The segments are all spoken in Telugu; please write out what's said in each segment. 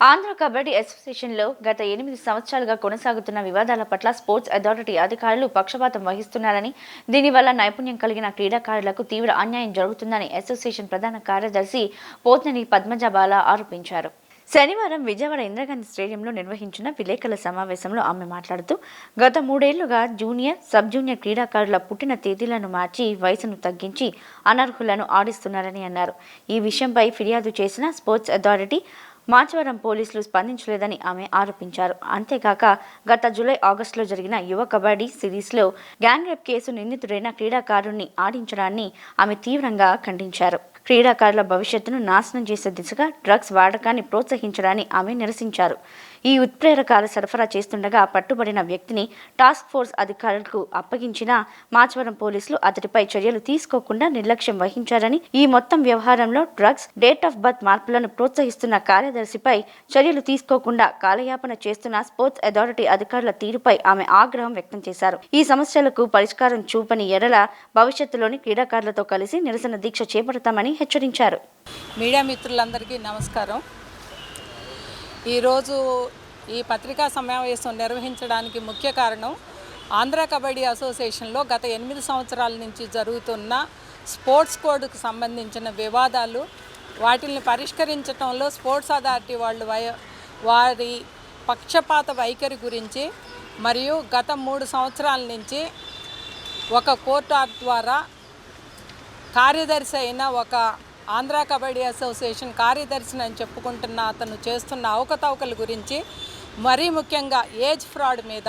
ఆంధ్ర కబడ్డీ అసోసియేషన్లో గత ఎనిమిది సంవత్సరాలుగా కొనసాగుతున్న వివాదాల పట్ల స్పోర్ట్స్ అథారిటీ అధికారులు పక్షపాతం వహిస్తున్నారని దీనివల్ల నైపుణ్యం కలిగిన క్రీడాకారులకు తీవ్ర అన్యాయం జరుగుతుందని అసోసియేషన్ ప్రధాన కార్యదర్శి పోత్నని పద్మజబాల ఆరోపించారు. శనివారం విజయవాడ ఇందిరాగాంధీ స్టేడియంలో నిర్వహించిన విలేకరుల సమావేశంలో ఆమె మాట్లాడుతూ గత మూడేళ్ళుగా జూనియర్ సబ్ జూనియర్ క్రీడాకారుల పుట్టిన తేదీలను మార్చి వయసును తగ్గించి అనర్హులను ఆడిస్తున్నారని అన్నారు. ఈ విషయంపై ఫిర్యాదు చేసిన స్పోర్ట్స్ అథారిటీ మాచవరం పోలీసులు స్పందించలేదని ఆమె ఆరోపించారు. అంతేకాక గత జూలై ఆగస్టులో జరిగిన యువ కబడ్డీ సిరీస్లో గ్యాంగ్ రేప్ కేసు నిందితుడైన క్రీడాకారుణ్ణి ఆడించడాన్ని ఆమె తీవ్రంగా ఖండించారు. క్రీడాకారుల భవిష్యత్తును నాశనం చేసే దిశగా డ్రగ్స్ వాడకాన్ని ప్రోత్సహించడాన్ని ఆమె నిరసించారు. ఈ ఉత్ప్రేరకాల సరఫరా చేస్తుండగా పట్టుబడిన వ్యక్తిని టాస్క్ ఫోర్స్ అధికారులకు అప్పగించిన మాచవరం పోలీసులు అతడిపై చర్యలు తీసుకోకుండా నిర్లక్ష్యం వహించారని ఈ మొత్తం వ్యవహారంలో డ్రగ్స్ డేట్ ఆఫ్ బర్త్ మార్పులను ప్రోత్సహిస్తున్న కార్యదర్శిపై చర్యలు తీసుకోకుండా కాలయాపన చేస్తున్న స్పోర్ట్స్ అథారిటీ అధికారుల తీరుపై ఆమె ఆగ్రహం వ్యక్తం చేశారు. ఈ సమస్యలకు పరిష్కారం చూపని ఎడల భవిష్యత్తులోని క్రీడాకారులతో కలిసి నిరసన దీక్ష చేపడతామని హెచ్చరించారు. మీడియా మిత్రులందరికీ నమస్కారం. ఈరోజు ఈ పత్రికా సమావేశం నిర్వహించడానికి ముఖ్య కారణం ఆంధ్ర కబడ్డీ అసోసియేషన్లో గత ఎనిమిది సంవత్సరాల నుంచి జరుగుతున్న స్పోర్ట్స్ కోడ్కు సంబంధించిన వివాదాలు వాటిని పరిష్కరించడంలో స్పోర్ట్స్ అథారిటీ వాళ్ళు వారి పక్షపాత వైఖరి గురించి మరియు గత మూడు సంవత్సరాల నుంచి ఒక కోర్టు ద్వారా కార్యదర్శి అయిన ఒక ఆంధ్ర కబడ్డీ అసోసియేషన్ కార్యదర్శిని అని చెప్పుకుంటున్న అతను చేస్తున్న అవకతవకల గురించి మరీ ముఖ్యంగా ఏజ్ ఫ్రాడ్ మీద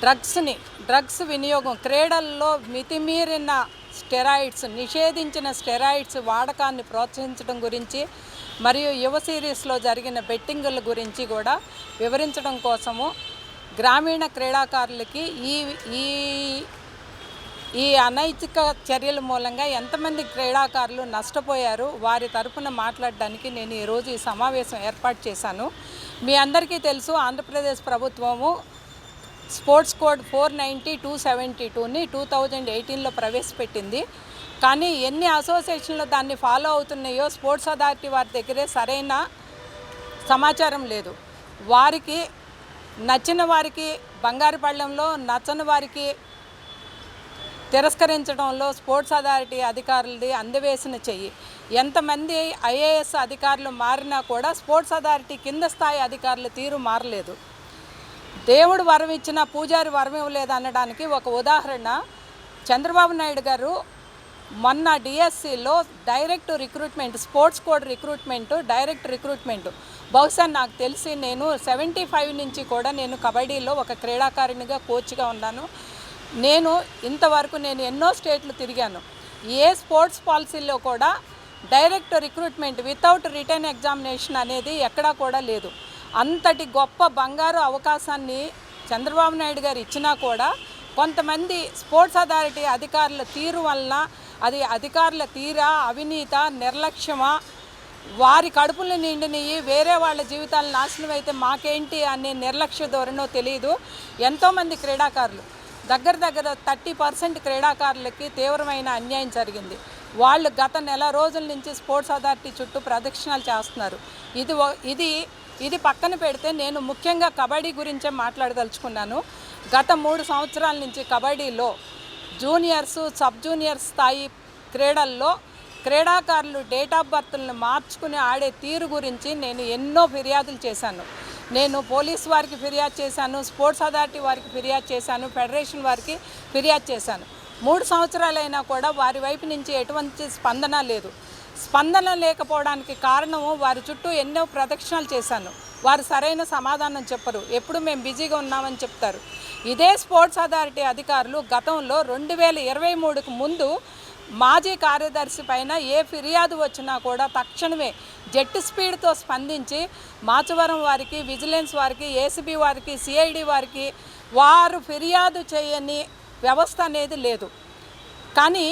డ్రగ్స్ని డ్రగ్స్ వినియోగం క్రీడల్లో మితిమీరిన స్టెరాయిడ్స్ నిషేధించిన స్టెరాయిడ్స్ వాడకాన్ని ప్రోత్సహించడం గురించి మరియు యువ సిరీస్లో జరిగిన బెట్టింగుల గురించి కూడా వివరించడం కోసము గ్రామీణ క్రీడాకారులకి ఈ ఈ ఈ అనైతిక చర్యల మూలంగా ఎంతమంది క్రీడాకారులు నష్టపోయారు వారి తరపున మాట్లాడడానికి నేను ఈరోజు ఈ సమావేశం ఏర్పాటు చేశాను. మీ అందరికీ తెలుసు ఆంధ్రప్రదేశ్ ప్రభుత్వము sports code four ninety two seventy టూని టూ థౌజండ్ ఎయిటీన్లో ప్రవేశపెట్టింది. కానీ ఎన్ని అసోసియేషన్లు దాన్ని ఫాలో అవుతున్నాయో స్పోర్ట్స్ అథారిటీ వారి దగ్గరే సరైన సమాచారం లేదు. వారికి నచ్చిన వారికి బంగారుపళ్ళెంలో నచ్చని వారికి తిరస్కరించడంలో స్పోర్ట్స్ అథారిటీ అధికారులది అందవేసిన చెయ్యి. ఎంతమంది ఐఏఎస్ అధికారులు మారినా కూడా స్పోర్ట్స్ అథారిటీ కింద స్థాయి అధికారుల తీరు మారలేదు. దేవుడు వరం ఇచ్చిన పూజారి వరం ఇవ్వలేదు అనడానికి ఒక ఉదాహరణ చంద్రబాబు నాయుడు గారు మొన్న డిఎస్సిలో direct recruitment sports code recruitment direct recruitment. బహుశా నాకు తెలిసి నేను సెవెంటీ ఫైవ్ నుంచి కూడా నేను కబడ్డీలో ఒక క్రీడాకారిణిగా కోచ్గా ఉన్నాను. నేను ఇంతవరకు నేను ఎన్నో స్టేట్లు తిరిగాను. ఏ స్పోర్ట్స్ పాలసీలో కూడా direct recruitment without written examination అనేది ఎక్కడా కూడా లేదు. అంతటి గొప్ప బంగారు అవకాశాన్ని చంద్రబాబు నాయుడు గారు ఇచ్చినా కూడా కొంతమంది స్పోర్ట్స్ అథారిటీ అధికారుల తీరు వలన అది అధికారుల తీరా అవినీత నిర్లక్ష్యమా వారి కడుపులు నిండినవి వేరే వాళ్ళ జీవితాలు నాశనం అయితే మాకేంటి అనే నిర్లక్ష్య ధోరణో తెలియదు ఎంతోమంది క్రీడాకారులు దగ్గర దగ్గర థర్టీ పర్సెంట్ క్రీడాకారులకి తీవ్రమైన అన్యాయం జరిగింది. వాళ్ళు గత నెల రోజుల నుంచి స్పోర్ట్స్ అథారిటీ చుట్టూ ప్రదక్షిణాలు చేస్తున్నారు. ఇది ఇది ఇది పక్కన పెడితే నేను ముఖ్యంగా కబడ్డీ గురించే మాట్లాడదలుచుకున్నాను. గత మూడు సంవత్సరాల నుంచి కబడ్డీలో జూనియర్స్ సబ్ జూనియర్ స్థాయి క్రీడల్లో క్రీడాకారులు డేట్ ఆఫ్ బర్త్లను మార్చుకుని ఆడే తీరు గురించి నేను ఎన్నో ఫిర్యాదులు చేశాను. నేను పోలీస్ వారికి ఫిర్యాదు చేశాను స్పోర్ట్స్ అథారిటీ వారికి ఫిర్యాదు చేశాను ఫెడరేషన్ వారికి ఫిర్యాదు చేశాను. మూడు సంవత్సరాలైనా కూడా వారి వైపు నుంచి ఎటువంటి స్పందన లేదు. స్పందన లేకపోవడానికి కారణము వారి చుట్టూ ఎన్నో ప్రదక్షిణలు చేశాను. వారు సరైన సమాధానం చెప్పరు. ఎప్పుడు మేము బిజీగా ఉన్నామని చెప్తారు. ఇదే స్పోర్ట్స్ అథారిటీ అధికారులు గతంలో రెండు వేల ఇరవై మూడుకు ముందు మాజీ కార్యదర్శి పైన ఏ ఫిర్యాదు వచ్చినా కూడా తక్షణమే జెట్ స్పీడ్తో స్పందించి మాచవరం వారికి విజిలెన్స్ వారికి ఏసీబీ వారికి సిఐడి వారికి వారు ఫిర్యాదు చేయని వ్యవస్థ అనేది లేదు. కానీ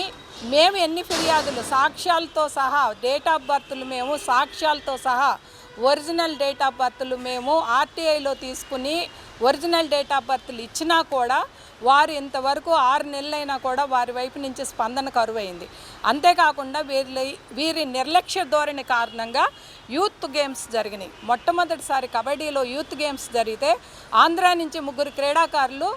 మేము ఎన్ని ఫిర్యాదులు సాక్ష్యాలతో సహా డేట్ ఆఫ్ బర్త్లు మేము సాక్ష్యాలతో సహా ఒరిజినల్ డేట్ ఆఫ్ బర్త్లు మేము ఆర్టీఐలో తీసుకుని ఒరిజినల్ డేట్ ఆఫ్ బర్త్లు ఇచ్చినా కూడా వారు ఇంతవరకు ఆరు నెలలైనా కూడా వారి వైపు నుంచి స్పందన కరువైంది. అంతేకాకుండా వీరి వీరి నిర్లక్ష్య ధోరణి కారణంగా యూత్ గేమ్స్ జరిగినాయి. మొట్టమొదటిసారి కబడ్డీలో యూత్ గేమ్స్ జరిగితే ఆంధ్రా నుంచి ముగ్గురు క్రీడాకారులు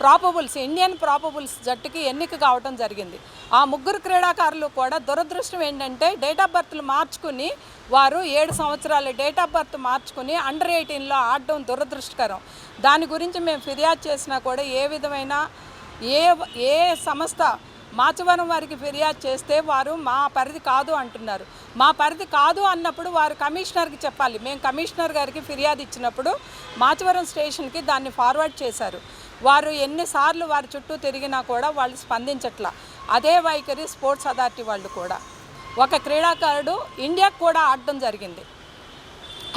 ప్రాపబుల్స్ ఇండియన్ ప్రాపబుల్స్ జట్టుకి ఎన్నిక కావడం జరిగింది. ఆ ముగ్గురు క్రీడాకారులు కూడా దురదృష్టం ఏంటంటే డేట్ ఆఫ్ బర్త్లు మార్చుకుని వారు ఏడు సంవత్సరాల డేట్ ఆఫ్ బర్త్ మార్చుకుని అండర్ ఎయిటీన్లో ఆడడం దురదృష్టకరం. దాని గురించి మేము ఫిర్యాదు చేసినా కూడా ఏ విధమైన ఏ ఏ సంస్థ మాచవరం వారికి ఫిర్యాదు చేస్తే వారు మా పరిధి కాదు అంటున్నారు. మా పరిధి కాదు అన్నప్పుడు వారు కమిషనర్కి చెప్పాలి. మేము కమిషనర్ గారికి ఫిర్యాదు ఇచ్చినప్పుడు మాచవరం స్టేషన్కి దాన్ని ఫార్వర్డ్ చేశారు. వారు ఎన్నిసార్లు వారి చుట్టూ తిరిగినా కూడా వాళ్ళు స్పందించట్లా. అదే వైఖరి స్పోర్ట్స్ అథారిటీ వాళ్ళు కూడా. ఒక క్రీడాకారుడు ఇండియాకు కూడా ఆడడం జరిగింది.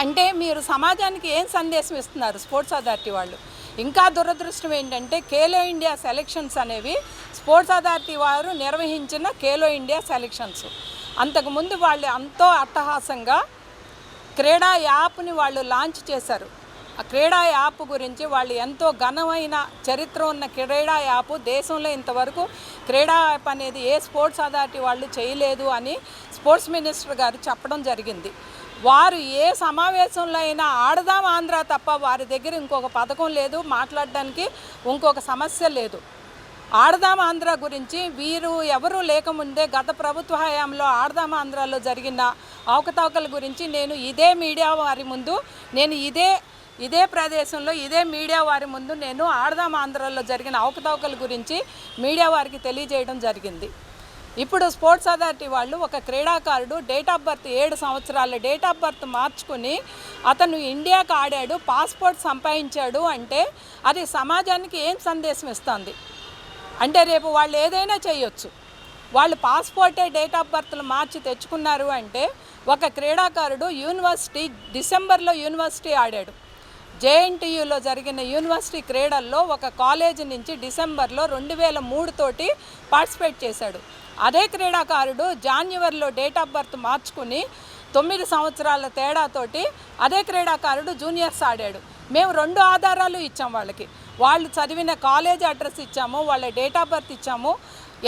అంటే మీరు సమాజానికి ఏం సందేశం ఇస్తున్నారు స్పోర్ట్స్ అథారిటీ వాళ్ళు? ఇంకా దురదృష్టం ఏంటంటే ఖేలో ఇండియా సెలెక్షన్స్ అనేవి స్పోర్ట్స్ అథారిటీ వారు నిర్వహించిన ఖేలో ఇండియా సెలెక్షన్స్. అంతకుముందు వాళ్ళు ఎంతో అట్టహాసంగా క్రీడా యాప్ని వాళ్ళు లాంచ్ చేశారు. ఆ క్రీడా యాప్ గురించి వాళ్ళు ఎంతో ఘనమైన చరిత్ర ఉన్న క్రీడా యాప్ దేశంలో ఇంతవరకు క్రీడా యాప్ అనేది ఏ స్పోర్ట్స్ అథారిటీ వాళ్ళు చేయలేదు అని స్పోర్ట్స్ మినిస్టర్ గారు చెప్పడం జరిగింది. వారు ఏ సమావేశంలో అయినా ఆడదాం ఆంధ్ర తప్ప వారి దగ్గర ఇంకొక పథకం లేదు మాట్లాడడానికి ఇంకొక సమస్య లేదు. ఆడదాం ఆంధ్ర గురించి వీరు ఎవరూ లేకముందే గత ప్రభుత్వ హయాంలో ఆడదాం ఆంధ్రాలో జరిగిన అవకతవకల గురించి నేను ఇదే మీడియా వారి ముందు నేను ఇదే ఇదే ప్రదేశంలో ఇదే మీడియా వారి ముందు నేను ఆడదాం ఆంధ్రలో జరిగిన అవకతవకల గురించి మీడియా వారికి తెలియజేయడం జరిగింది. ఇప్పుడు స్పోర్ట్స్ అథారిటీ వాళ్ళు ఒక క్రీడాకారుడు డేట్ ఆఫ్ బర్త్ ఏడు సంవత్సరాల డేట్ ఆఫ్ బర్త్ మార్చుకుని అతను ఇండియాకు ఆడాడు పాస్పోర్ట్ సంపాదించాడు అంటే అది సమాజానికి ఏం సందేశం ఇస్తుంది? అంటే రేపు వాళ్ళు ఏదైనా చేయొచ్చు. వాళ్ళు పాస్పోర్టే డేట్ ఆఫ్ బర్త్లు మార్చి తెచ్చుకున్నారు అంటే ఒక క్రీడాకారుడు యూనివర్సిటీ డిసెంబర్లో యూనివర్సిటీ ఆడాడు. జేఎన్టీయులో జరిగిన యూనివర్సిటీ క్రీడల్లో ఒక కాలేజీ నుంచి డిసెంబర్లో రెండు వేల మూడు తోటి పార్టిసిపేట్ చేశాడు. అదే క్రీడాకారుడు జాన్యువరిలో డేట్ ఆఫ్ బర్త్ మార్చుకుని తొమ్మిది సంవత్సరాల తేడాతోటి అదే క్రీడాకారుడు జూనియర్స్ ఆడాడు. మేము రెండు ఆధారాలు ఇచ్చాం వాళ్ళకి. వాళ్ళు చదివిన కాలేజ్ అడ్రస్ ఇచ్చాము వాళ్ళ డేట్ ఆఫ్ బర్త్ ఇచ్చాము.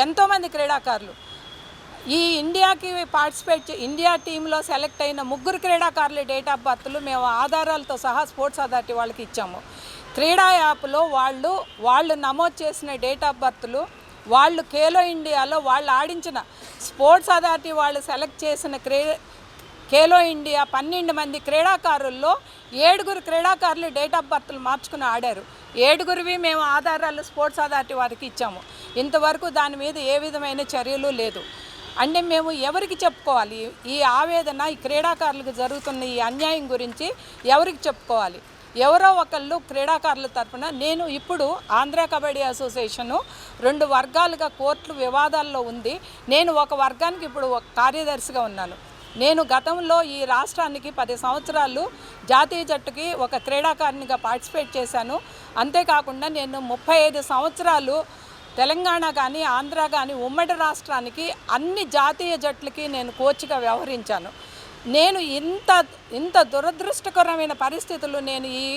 ఎంతోమంది క్రీడాకారులు. ఈ ఇండియాకి పార్టిసిపేట్ చే- ఇండియా టీంలో సెలెక్ట్ అయిన ముగ్గురు క్రీడాకారుల డేట్ ఆఫ్ బర్త్లు మేము ఆధారాలతో సహా స్పోర్ట్స్ అథారిటీ వాళ్ళకి ఇచ్చాము. క్రీడా యాప్లో వాళ్ళు వాళ్ళు నమోదు చేసిన డేట్ ఆఫ్ బర్త్లు వాళ్ళు ఖేలో ఇండియాలో వాళ్ళు ఆడించిన స్పోర్ట్స్ అథారిటీ వాళ్ళు సెలెక్ట్ చేసిన క్రీ ఖేలో ఇండియా పన్నెండు మంది క్రీడాకారుల్లో ఏడుగురు క్రీడాకారులు డేట్ ఆఫ్ బర్త్లు మార్చుకుని ఆడారు. ఏడుగురివి మేము ఆధారాలు స్పోర్ట్స్ అథారిటీ వారికి ఇచ్చాము. ఇంతవరకు దాని మీద ఏ విధమైన చర్యలు లేదు. అంటే మేము ఎవరికి చెప్పుకోవాలి? ఈ ఆవేదన ఈ క్రీడాకారులకు జరుగుతున్న ఈ అన్యాయం గురించి ఎవరికి చెప్పుకోవాలి? ఎవరో ఒకళ్ళు క్రీడాకారుల తరపున నేను ఇప్పుడు ఆంధ్ర కబడ్డీ అసోసియేషను రెండు వర్గాలుగా కోర్టు వివాదాల్లో ఉంది. నేను ఒక వర్గానికి ఇప్పుడు ఒక కార్యదర్శిగా ఉన్నాను. నేను గతంలో ఈ రాష్ట్రానికి పది సంవత్సరాలు జాతీయ జట్టుకి ఒక క్రీడాకారునిగా పార్టిసిపేట్ చేశాను. అంతేకాకుండా నేను ముప్పై ఐదు సంవత్సరాలు తెలంగాణ కానీ ఆంధ్ర కానీ ఉమ్మడి రాష్ట్రానికి అన్ని జాతీయ జట్లకి నేను కోచ్గా వ్యవహరించాను. నేను ఇంత ఇంత దురదృష్టకరమైన పరిస్థితులు నేను ఈ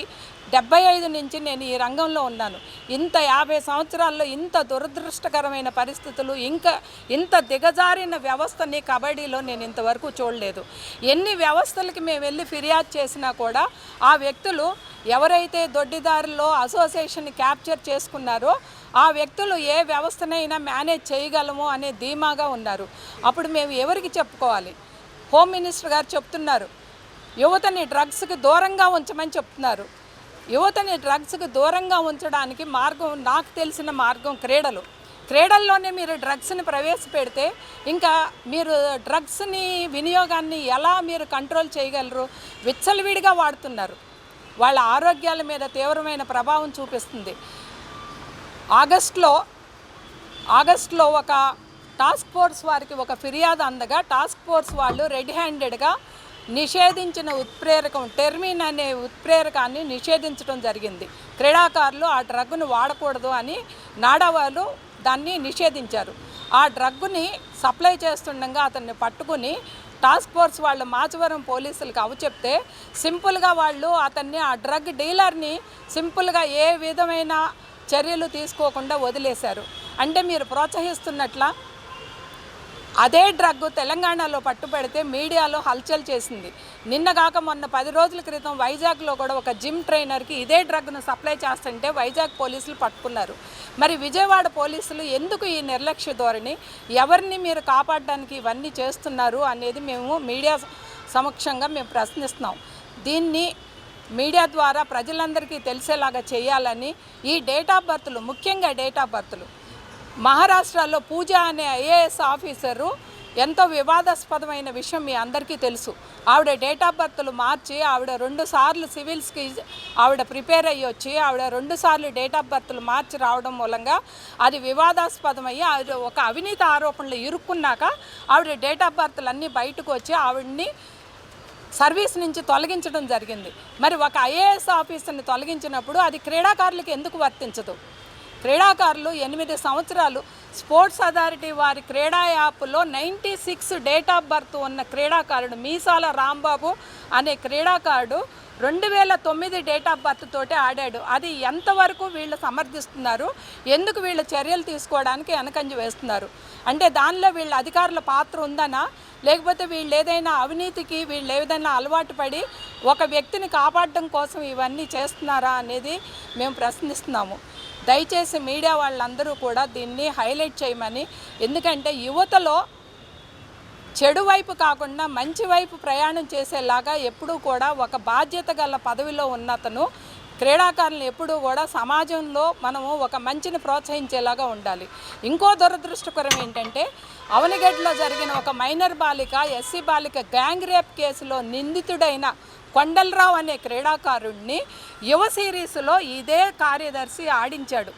డెబ్బై ఐదు నుంచి నేను ఈ రంగంలో ఉన్నాను. ఇంత యాభై సంవత్సరాల్లో ఇంత దురదృష్టకరమైన పరిస్థితులు ఇంకా ఇంత దిగజారిన వ్యవస్థని కబడ్డీలో నేను ఇంతవరకు చూడలేదు. ఎన్ని వ్యవస్థలకి మేము వెళ్ళి ఫిర్యాదు చేసినా కూడా ఆ వ్యక్తులు ఎవరైతే దొడ్డిదారుల్లో అసోసియేషన్ క్యాప్చర్ చేసుకున్నారో ఆ వ్యక్తులు ఏ వ్యవస్థనైనా మేనేజ్ చేయగలము అనే ధీమాగా ఉన్నారు. అప్పుడు మేము ఎవరికి చెప్పుకోవాలి? హోమ్ మినిస్టర్ గారు చెప్తున్నారు. యువతని డ్రగ్స్కి దూరంగా ఉంచమని చెప్తున్నారు. యువతని డ్రగ్స్కు దూరంగా ఉంచడానికి మార్గం నాకు తెలిసిన మార్గం క్రీడలు. క్రీడల్లోనే మీరు డ్రగ్స్ని ప్రవేశపెడితే ఇంకా మీరు డ్రగ్స్ని వినియోగాన్ని ఎలా మీరు కంట్రోల్ చేయగలరు? విచ్చలవిడిగా వాడుతున్నారు. వాళ్ళ ఆరోగ్యాల మీద తీవ్రమైన ప్రభావం చూపిస్తుంది. ఆగస్ట్లో ఆగస్ట్లో ఒక టాస్క్ ఫోర్స్ వారికి ఒక ఫిర్యాదు అందగా టాస్క్ ఫోర్స్ వాళ్ళు రెడ్ హ్యాండెడ్గా నిషేధించిన ఉత్ప్రేరకం టెర్మిన్ అనే ఉత్ప్రేరకాన్ని నిషేధించడం జరిగింది. క్రీడాకారులు ఆ డ్రగ్ను వాడకూడదు అని నాడా వాళ్ళు దాన్ని నిషేధించారు. ఆ డ్రగ్ని సప్లై చేస్తుండగా అతన్ని పట్టుకుని టాస్క్ ఫోర్స్ వాళ్ళు మాచవరం పోలీసులకు అవి చెప్తే సింపుల్గా వాళ్ళు అతన్ని ఆ డ్రగ్ డీలర్ని సింపుల్గా ఏ విధమైన చర్యలు తీసుకోకుండా వదిలేశారు. అంటే మీరు ప్రోత్సహిస్తున్నట్లా అదే డ్రగ్ తెలంగాణలో పట్టుబడితే మీడియాలో హల్చల్ చేసింది. నిన్నగాక మొన్న పది రోజుల క్రితం వైజాగ్లో కూడా ఒక జిమ్ ట్రైనర్కి ఇదే డ్రగ్ను సప్లై చేస్తుంటే వైజాగ్ పోలీసులు పట్టుకున్నారు. మరి విజయవాడ పోలీసులు ఎందుకు ఈ నిర్లక్ష్య ధోరణి? ఎవరిని మీరు కాపాడడానికి ఇవన్నీ చేస్తున్నారు అనేది మేము మీడియా సమక్షంగా మేము ప్రశ్నిస్తున్నాం. దీన్ని మీడియా ద్వారా ప్రజలందరికీ తెలిసేలాగా చేయాలని ఈ డేట్ ఆఫ్ బర్త్లు ముఖ్యంగా డేట్ ఆఫ్ బర్త్లు మహారాష్ట్రలో పూజ అనే ఐఏఎస్ ఆఫీసరు ఎంతో వివాదాస్పదమైన విషయం మీ అందరికీ తెలుసు. ఆవిడ డేట్ ఆఫ్ బర్త్లు మార్చి ఆవిడ రెండు సార్లు సివిల్స్కి ఆవిడ ప్రిపేర్ అయ్యి వచ్చి ఆవిడ రెండు సార్లు డేట్ ఆఫ్ బర్త్లు మార్చి రావడం మూలంగా అది వివాదాస్పదమయ్యి ఆవిడ ఒక అవినీతి ఆరోపణలు ఇరుక్కున్నాక ఆవిడ డేట్ ఆఫ్ బర్త్లు అన్నీ బయటకు వచ్చి ఆవిడ్ని సర్వీస్ నుంచి తొలగించడం జరిగింది. మరి ఒక ఐఏఎస్ ఆఫీసర్ని తొలగించినప్పుడు అది క్రీడాకారులకు ఎందుకు వర్తించదు? క్రీడాకారులు ఎనిమిది సంవత్సరాలు స్పోర్ట్స్ అథారిటీ వారి క్రీడా యాప్లో ninety six date of birth ఉన్న క్రీడాకారుడు మీసాల రాంబాబు అనే క్రీడాకారుడు రెండు వేల తొమ్మిది డేట్ ఆఫ్ బర్త్ తోటే ఆడాడు. అది ఎంతవరకు వీళ్ళు సమర్థిస్తున్నారు? ఎందుకు వీళ్ళు చర్యలు తీసుకోవడానికి వెనకంజ వేస్తున్నారు? అంటే దానిలో వీళ్ళ అధికారుల పాత్ర ఉందనా? లేకపోతే వీళ్ళు ఏదైనా అవినీతికి వీళ్ళు ఏదైనా అలవాటు పడి ఒక వ్యక్తిని కాపాడడం కోసం ఇవన్నీ చేస్తున్నారా అనేది మేము ప్రశ్నిస్తున్నాము. దయచేసి మీడియా వాళ్ళందరూ కూడా దీన్ని హైలైట్ చేయమని ఎందుకంటే యువతలో చెడు వైపు కాకుండా మంచి వైపు ప్రయాణం చేసేలాగా ఎప్పుడూ కూడా ఒక బాధ్యత గల పదవిలో ఉన్నతను క్రీడాకారులు ఎప్పుడూ కూడా సమాజంలో మనము ఒక మంచిని ప్రోత్సహించేలాగా ఉండాలి. ఇంకో దురదృష్టకరం ఏంటంటే అవనిగడ్లో జరిగిన ఒక మైనర్ బాలిక ఎస్సీ బాలిక గ్యాంగ్ రేప్ కేసులో నిందితుడైన కొండలరావు అనే క్రీడాకారుణ్ణి యువ సిరీస్లో ఇదే కార్యదర్శి ఆడించాడు.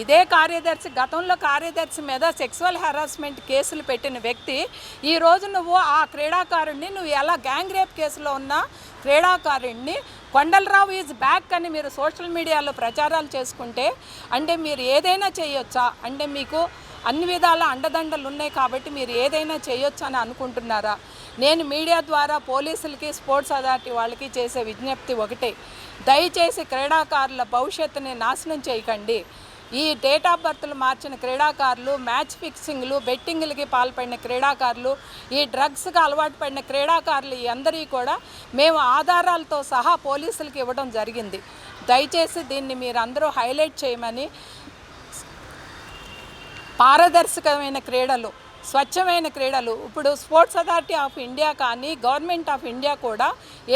ఇదే కార్యదర్శి గతంలో కార్యదర్శి మీద సెక్సువల్ హెరాస్మెంట్ కేసులు పెట్టిన వ్యక్తి ఈరోజు నువ్వు ఆ క్రీడాకారుణ్ణి నువ్వు ఎలా గ్యాంగ్ రేప్ కేసులో ఉన్న క్రీడాకారుణ్ణి కొండలరావు ఈజ్ బ్యాక్ అని మీరు సోషల్ మీడియాలో ప్రచారాలు చేసుకుంటే అంటే మీరు ఏదైనా చేయొచ్చా? అంటే మీకు అన్ని విధాల అండదండలు ఉన్నాయి కాబట్టి మీరు ఏదైనా చేయొచ్చు అని అనుకుంటున్నారా? నేను మీడియా ద్వారా పోలీసులకి స్పోర్ట్స్ అథారిటీ వాళ్ళకి చేసే విజ్ఞప్తి ఒకటే. దయచేసి క్రీడాకారుల భవిష్యత్తుని నాశనం చేయకండి. ఈ డేట్ ఆఫ్ బర్త్లు మార్చిన క్రీడాకారులు మ్యాచ్ ఫిక్సింగ్లు బెట్టింగ్లకి పాల్పడిన క్రీడాకారులు ఈ డ్రగ్స్కి అలవాటు పడిన క్రీడాకారులు ఈ అందరి కూడా మేము ఆధారాలతో సహా పోలీసులకి ఇవ్వడం జరిగింది. దయచేసి దీన్ని మీరు అందరూ హైలైట్ చేయమని పారదర్శకమైన క్రీడలు స్వచ్ఛమైన క్రీడలు. ఇప్పుడు స్పోర్ట్స్ అథారిటీ ఆఫ్ ఇండియా కానీ గవర్నమెంట్ ఆఫ్ ఇండియా కూడా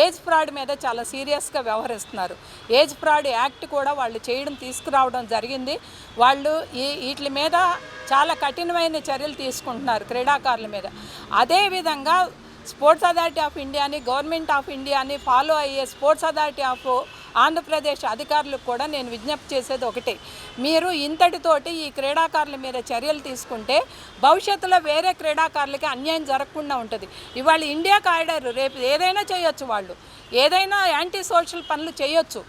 ఏజ్ ఫ్రాడ్ మీద చాలా సీరియస్గా వ్యవహరిస్తున్నారు. ఏజ్ ఫ్రాడ్ యాక్ట్ కూడా వాళ్ళు చేయడం తీసుకురావడం జరిగింది. వాళ్ళు ఈ వీటి మీద చాలా కఠినమైన చర్యలు తీసుకుంటున్నారు క్రీడాకారుల మీద. అదేవిధంగా స్పోర్ట్స్ అథారిటీ ఆఫ్ ఇండియాని గవర్నమెంట్ ఆఫ్ ఇండియాని ఫాలో అయ్యే స్పోర్ట్స్ అథారిటీ ఆఫ్ ఆంధ్రప్రదేశ్ అధికారులకు కూడా నేను విజ్ఞప్తి చేసేది ఒకటే. మీరు ఇంతటితోటి ఈ క్రీడాకారుల మీద చర్యలు తీసుకుంటే భవిష్యత్తులో వేరే క్రీడాకారులకి అన్యాయం జరగకుండా ఉంటుంది. ఇవాళ ఇండియా ఆడారు రేపు ఏదైనా చేయొచ్చు వాళ్ళు. ఏదైనా యాంటీ సోషల్ పనులు చేయొచ్చు.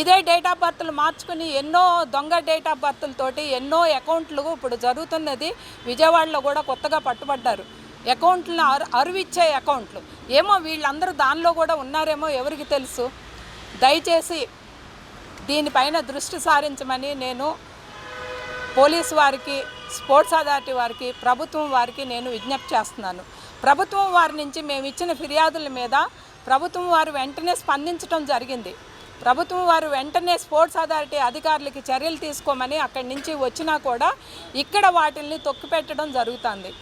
ఇదే డేట్ ఆఫ్ బర్త్లు మార్చుకుని ఎన్నో దొంగ డేట్ ఆఫ్ బర్త్లతోటి ఎన్నో అకౌంట్లు ఇప్పుడు జరుగుతున్నది విజయవాడలో కూడా కొత్తగా పట్టుబడ్డారు. అకౌంట్లను అరు అరువిచ్చే అకౌంట్లు. ఏమో వీళ్ళందరూ దానిలో కూడా ఉన్నారేమో ఎవరికి తెలుసు? దయచేసి దీనిపైన దృష్టి సారించమని నేను పోలీసు వారికి స్పోర్ట్స్ అథారిటీ వారికి ప్రభుత్వం వారికి నేను విజ్ఞప్తి చేస్తున్నాను. ప్రభుత్వం వారి నుంచి మేము ఇచ్చిన ఫిర్యాదుల మీద ప్రభుత్వం వారు వెంటనే స్పందించడం జరిగింది. ప్రభుత్వం వారు వెంటనే స్పోర్ట్స్ అథారిటీ అధికారులకి చర్యలు తీసుకోమని అక్కడి నుంచి వచ్చినా కూడా ఇక్కడ వాటిల్ని తొక్కిపెట్టడం జరుగుతుంది.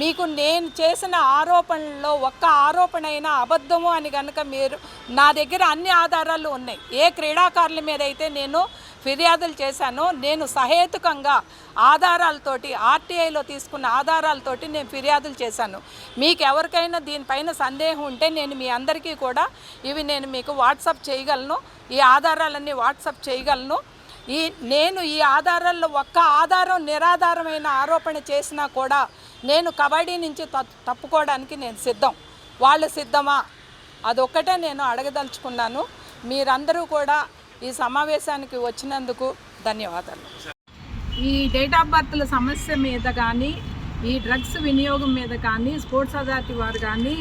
మీకు నేను చేసిన ఆరోపణల్లో ఒక్క ఆరోపణ అయినా అబద్ధము అని కనుక మీరు నా దగ్గర అన్ని ఆధారాలు ఉన్నాయి. ఏ క్రీడాకారుల మీద అయితే నేను ఫిర్యాదులు చేశానో నేను సహేతుకంగా ఆధారాలతోటి ఆర్టీఐలో తీసుకున్న ఆధారాలతోటి నేను ఫిర్యాదులు చేశాను. మీకు ఎవరికైనా దీనిపైన సందేహం ఉంటే నేను మీ అందరికీ కూడా ఇవి నేను మీకు వాట్సాప్ చేయగలను. ఈ ఆధారాలన్నీ వాట్సాప్ చేయగలను. ఈ నేను ఈ ఆధారాల్లో ఒక్క ఆధారం నిరాధారమైన ఆరోపణ చేసినా కూడా నేను కబడ్డీ నుంచి తప్పుకోవడానికి నేను సిద్ధం. వాళ్ళు సిద్ధమా? అదొక్కటే నేను అడగదలుచుకున్నాను. మీరందరూ కూడా ఈ సమావేశానికి వచ్చినందుకు ధన్యవాదాలు. ఈ డేట్ ఆఫ్ బర్త్ల సమస్య మీద కానీ ఈ డ్రగ్స్ వినియోగం మీద కానీ స్పోర్ట్స్ అథారిటీ వారు కానీ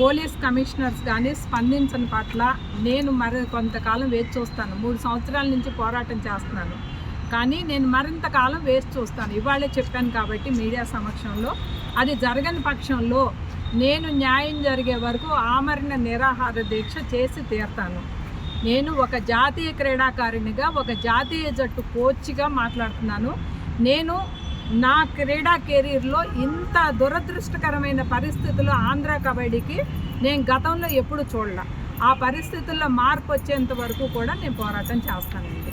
పోలీస్ కమిషనర్స్ కానీ స్పందించని పట్ల నేను మరి కొంతకాలం వేచి చూస్తాను. మూడు సంవత్సరాల నుంచి పోరాటం చేస్తున్నాను. కానీ నేను మరింత కాలం వేస్ట్ చూస్తాను. ఇవాళే చెప్పాను కాబట్టి మీడియా సమక్షంలో. అది జరగని పక్షంలో నేను న్యాయం జరిగే వరకు ఆమరణ నిరాహార దీక్ష చేసి తీరుతాను. నేను ఒక జాతీయ క్రీడాకారిణిగా ఒక జాతీయ జట్టు కోచ్గా మాట్లాడుతున్నాను. నేను నా క్రీడా కెరీర్లో ఇంత దురదృష్టకరమైన పరిస్థితులు ఆంధ్ర కబడ్డీకి నేను గతంలో ఎప్పుడు చూడలే. ఆ పరిస్థితుల్లో మార్పు వచ్చేంత వరకు కూడా నేను పోరాటం చేస్తానండి.